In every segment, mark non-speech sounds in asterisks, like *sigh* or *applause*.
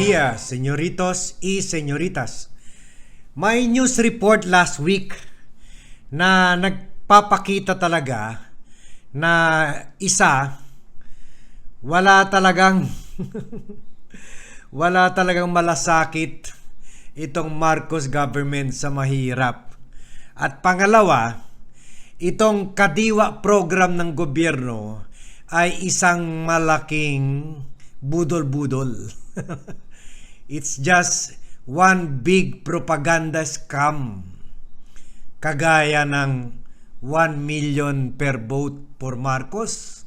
dia, señoritos y señoritas. May news report last week na nagpapakita talaga na isa wala talagang *laughs* wala talagang malasakit itong Marcos government sa mahirap. At pangalawa, itong kadiwa program ng gobyerno ay isang malaking budol-budol. *laughs* It's just one big propaganda scam. Kagaya ng 1 million per vote for Marcos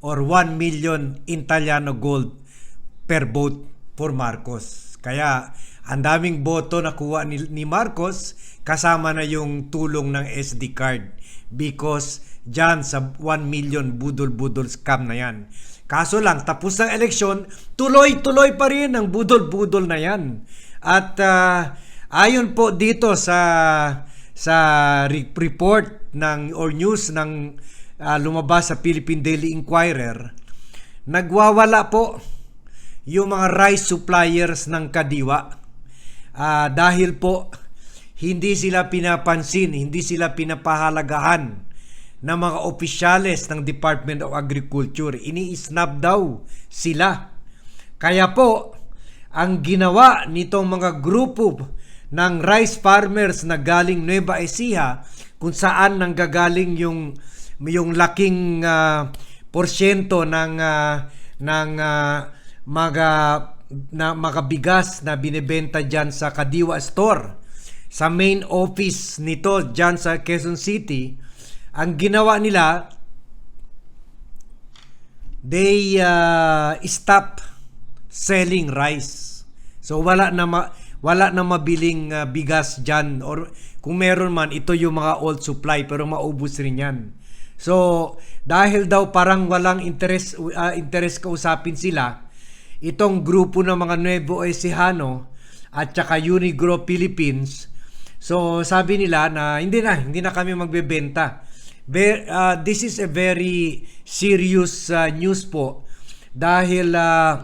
or 1 million Italiano gold per vote for Marcos. Kaya ang daming boto na kuha ni, ni Marcos kasama na yung tulong ng SD card because dyan sa 1 million budol-budol scam na yan. Kaso lang, tapos ng eleksyon, tuloy-tuloy pa rin ang budol-budol na yan. At ah, ayon po dito sa sa re- report ng or news ng ah, lumabas sa Philippine Daily Inquirer, nagwawala po yung mga rice suppliers ng Kadiwa. Ah, dahil po hindi sila pinapansin, hindi sila pinapahalagahan ng mga opisyales ng Department of Agriculture. Ini-snub daw sila. Kaya po, ang ginawa nitong mga grupo ng rice farmers na galing Nueva Ecija kung saan nanggagaling yung yung laking ah, porsyento ng ah, ng ah, mga na mga bigas na binebenta diyan sa Kadiwa Store sa main office nito diyan sa Quezon City ang ginawa nila they uh, stop selling rice. So wala na ma- wala na mabiling uh, bigas diyan or kung meron man ito yung mga old supply pero maubos rin yan. So dahil daw parang walang interest uh, interest kausapin sila itong grupo ng mga Nuevo Ecijano at saka Unigro Philippines so sabi nila na hindi na hindi na kami magbebenta Ver, uh, this is a very serious uh, news po dahil uh,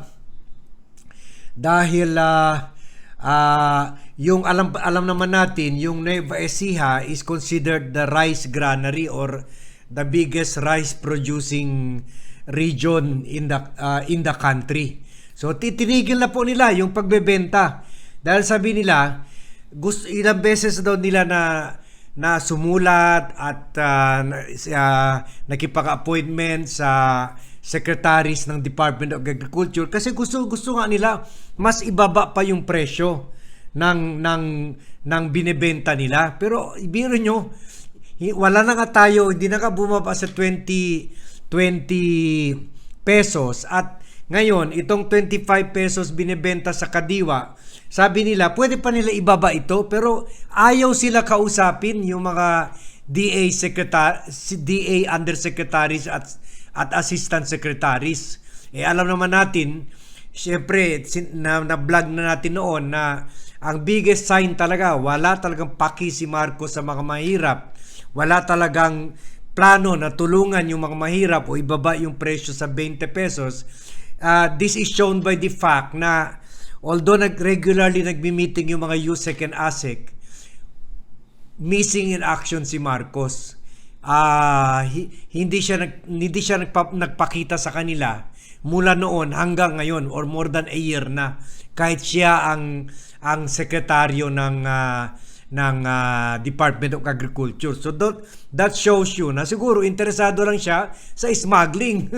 dahil uh, uh, yung alam alam naman natin yung Nueva Ecija is considered the rice granary or the biggest rice producing region in the uh, in the country. So titinigil na po nila yung pagbebenta dahil sabi nila gusto ilang beses daw nila na na sumulat at uh, uh, nakipag-appointment sa secretaries ng Department of Agriculture kasi gusto gusto nga nila mas ibaba pa yung presyo ng ng ng binebenta nila. Pero biro nyo wala na nga tayo hindi na ka bumaba sa 20 20 pesos. At ngayon itong 25 pesos binebenta sa Kadiwa sabi nila pwede pa nila ibaba ito pero ayaw sila kausapin yung mga DA secretary DA undersecretaries at at assistant secretaries. Eh alam naman natin syempre na, na vlog na natin noon na ang biggest sign talaga wala talagang paki si Marcos sa mga mahirap. Wala talagang plano na tulungan yung mga mahirap o ibaba yung presyo sa 20 pesos. Uh, this is shown by the fact na although nag regularly nagmi-meeting yung mga USEC and ASEC missing in action si Marcos. Ah hi- hindi siya nag, hindi siya nagpa, nagpakita sa kanila mula noon hanggang ngayon or more than a year na. Kahit siya ang ang sekretaryo ng ah, ng ah, Department of Agriculture. So that, that shows you na siguro interesado lang siya sa smuggling.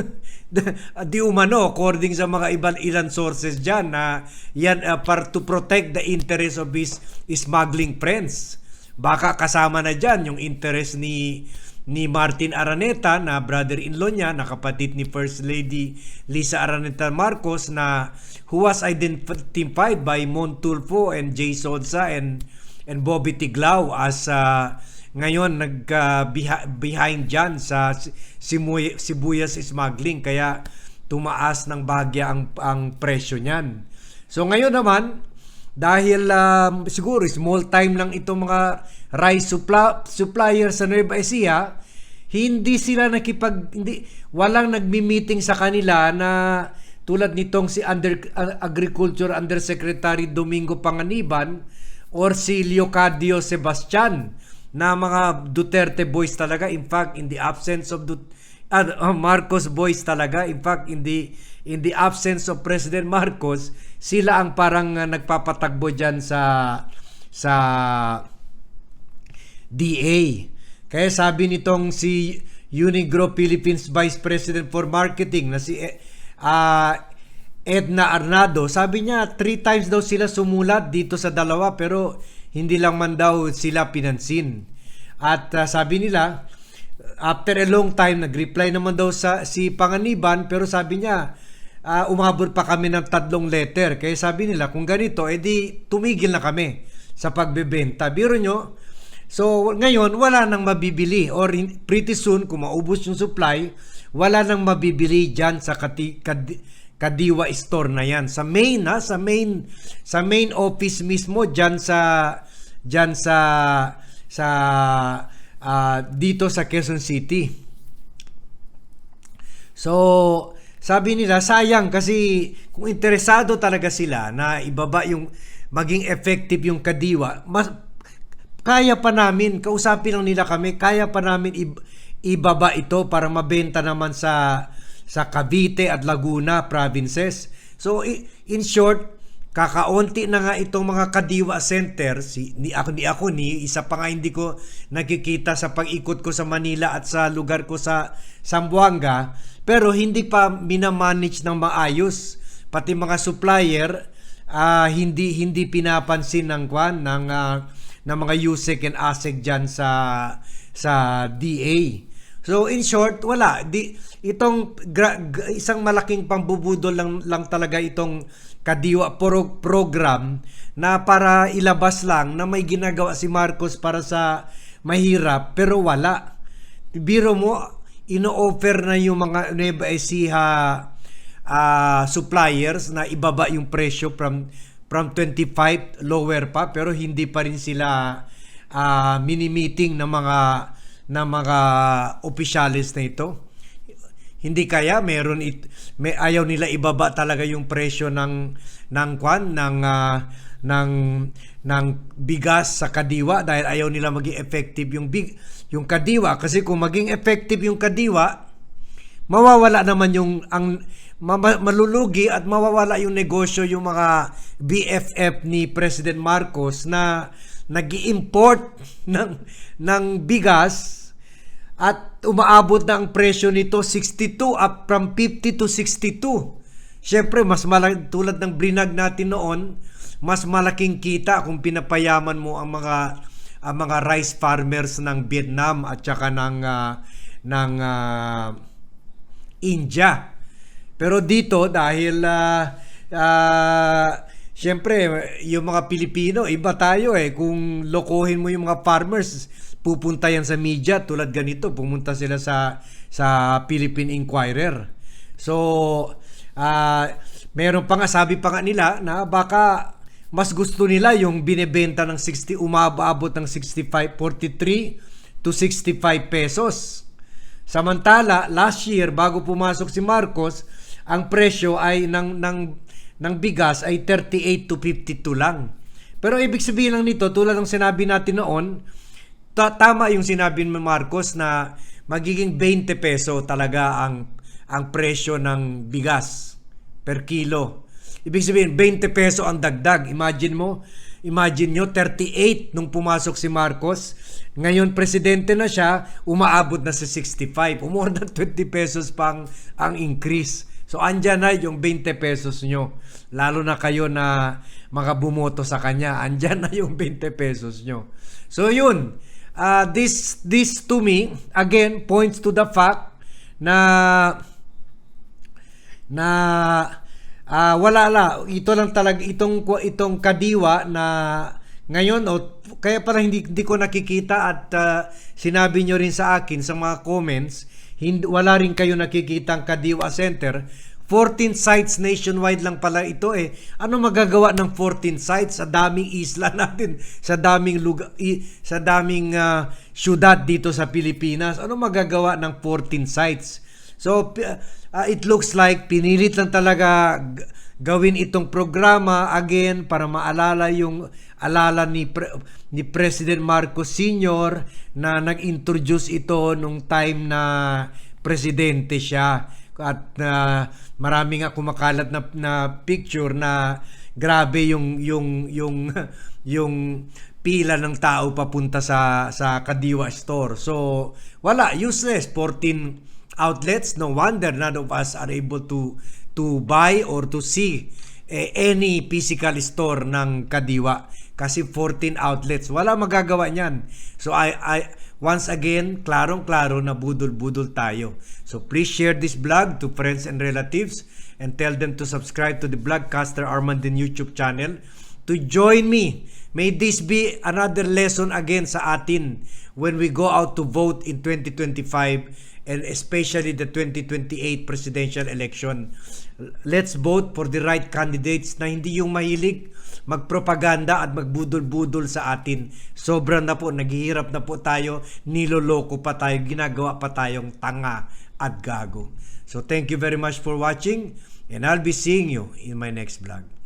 *laughs* Di umano according sa mga iban ilan sources diyan na yan ah, para to protect the interest of his smuggling friends. Baka kasama na diyan yung interest ni ni Martin Araneta na brother-in-law niya na kapatid ni First Lady Lisa Araneta Marcos na who was identified by Mon Tulfo and Jay Sonsa and and Bobby Tiglao as uh, ngayon nag uh, behi- behind dyan sa sibuyas smuggling kaya tumaas ng bahagya ang ang presyo niyan. So ngayon naman dahil um, siguro small time lang itong mga rice supply, supplier sa Nueva Ecija, hindi sila nakipag hindi walang nagmi-meeting sa kanila na tulad nitong si Under, uh, Agriculture Undersecretary Domingo Panganiban or si Leocadio Sebastian na mga Duterte boys talaga. In fact, in the absence of Dut- uh, *laughs* Marcos boys talaga. In fact, in the in the absence of President Marcos, sila ang parang uh, nagpapatagbo diyan sa sa DA. Kaya sabi nitong si Unigro Philippines Vice President for Marketing na si uh, Edna Arnado, sabi niya three times daw sila sumulat dito sa dalawa pero hindi lang man daw sila pinansin. At uh, sabi nila, after a long time, nag-reply naman daw sa si Panganiban pero sabi niya, uh, umabot pa kami ng tatlong letter. Kaya sabi nila, kung ganito, edi tumigil na kami sa pagbebenta. Biro nyo, so ngayon, wala nang mabibili or pretty soon, kung maubos yung supply, wala nang mabibili dyan sa kati, kad, Kadiwa store na yan sa main ha sa main sa main office mismo diyan sa diyan sa sa ah, dito sa Quezon City. So, sabi nila, sayang kasi kung interesado talaga sila na ibaba yung maging effective yung kadiwa, mas, kaya pa namin, kausapin lang nila kami, kaya pa namin ib- ibaba ito para mabenta naman sa sa Cavite at Laguna provinces. So in short, kakaunti na nga itong mga kadiwa center si ni ako ni ako ni isa pa nga hindi ko nakikita sa pag-ikot ko sa Manila at sa lugar ko sa Zamboanga pero hindi pa minamanage ng maayos pati mga supplier ah, hindi hindi pinapansin ng kwan ng ah, ng mga USEC and ASEC diyan sa sa DA. So in short, wala. Di, itong gra- isang malaking pambubudol lang, lang talaga itong kadiwa pro- program na para ilabas lang na may ginagawa si Marcos para sa mahirap pero wala. Biro mo, ino-offer na yung mga Nueva Ecija ah, suppliers na ibaba yung presyo from from 25 lower pa pero hindi pa rin sila ah, mini-meeting ng mga ng mga opisyalis na ito. Hindi kaya meron it, may ayaw nila ibaba talaga yung presyo ng ng kwan ng ah, ng ng bigas sa kadiwa dahil ayaw nila maging effective yung big yung kadiwa kasi kung maging effective yung kadiwa mawawala naman yung ang ma- ma- malulugi at mawawala yung negosyo yung mga BFF ni President Marcos na nag-import *laughs* ng ng bigas at umaabot na ang presyo nito 62 up from 50 to 62. Siyempre, mas malaki tulad ng brinag natin noon, mas malaking kita kung pinapayaman mo ang mga ang mga rice farmers ng Vietnam at saka ng ah, ng ah, India. Pero dito dahil ah ah, Siyempre, yung mga Pilipino, iba tayo eh. Kung lokohin mo yung mga farmers, pupunta yan sa media tulad ganito. Pumunta sila sa sa Philippine Inquirer. So, ah meron pa nga, sabi pa nga nila na baka mas gusto nila yung binebenta ng 60, umaabot ng 65, 43 to 65 pesos. Samantala, last year bago pumasok si Marcos, ang presyo ay ng ng ng bigas ay 38 to 52 lang. Pero ibig sabihin lang nito, tulad ng sinabi natin noon, ta- tama yung sinabi ni Marcos na magiging 20 peso talaga ang ang presyo ng bigas per kilo. Ibig sabihin 20 peso ang dagdag. Imagine mo, imagine nyo 38 nung pumasok si Marcos. Ngayon presidente na siya, umaabot na sa 65. More than 20 pesos pang ang increase. So andyan na yung 20 pesos nyo. Lalo na kayo na mga sa kanya, andyan na yung 20 pesos nyo. So yun, uh, this, this to me, again, points to the fact na na ah, wala la. Ito lang talaga itong itong kadiwa na ngayon o kaya pala hindi, hindi ko nakikita at ah, sinabi nyo rin sa akin sa mga comments hindi, wala rin kayo nakikita ang Kadiwa Center 14 sites nationwide lang pala ito eh. Ano magagawa ng 14 sites sa daming isla *laughs* natin, sa daming lugar, sa daming ah, syudad dito sa Pilipinas? Ano magagawa ng 14 sites? So, ah, it looks like pinilit lang talaga gawin itong programa again para maalala yung alala ni Pre- ni President Marcos Sr. na nag-introduce ito nung time na presidente siya at na marami nga kumakalat na, na picture na grabe yung yung yung *laughs* yung pila ng tao papunta sa sa Kadiwa store. So wala useless 14 outlets no wonder none of us are able to to buy or to see eh, any physical store ng Kadiwa kasi 14 outlets wala magagawa niyan. So I I once again klarong-klaro na budol-budol tayo. So please share this vlog to friends and relatives and tell them to subscribe to the Vlogcaster Armandin YouTube channel to join me. May this be another lesson again sa atin when we go out to vote in 2025 and especially the 2028 presidential election. Let's vote for the right candidates na hindi yung mahilig magpropaganda at magbudol-budol sa atin. Sobrang na po, naghihirap na po tayo, niloloko pa tayo, ginagawa pa tayong tanga at gago. So thank you very much for watching and I'll be seeing you in my next vlog.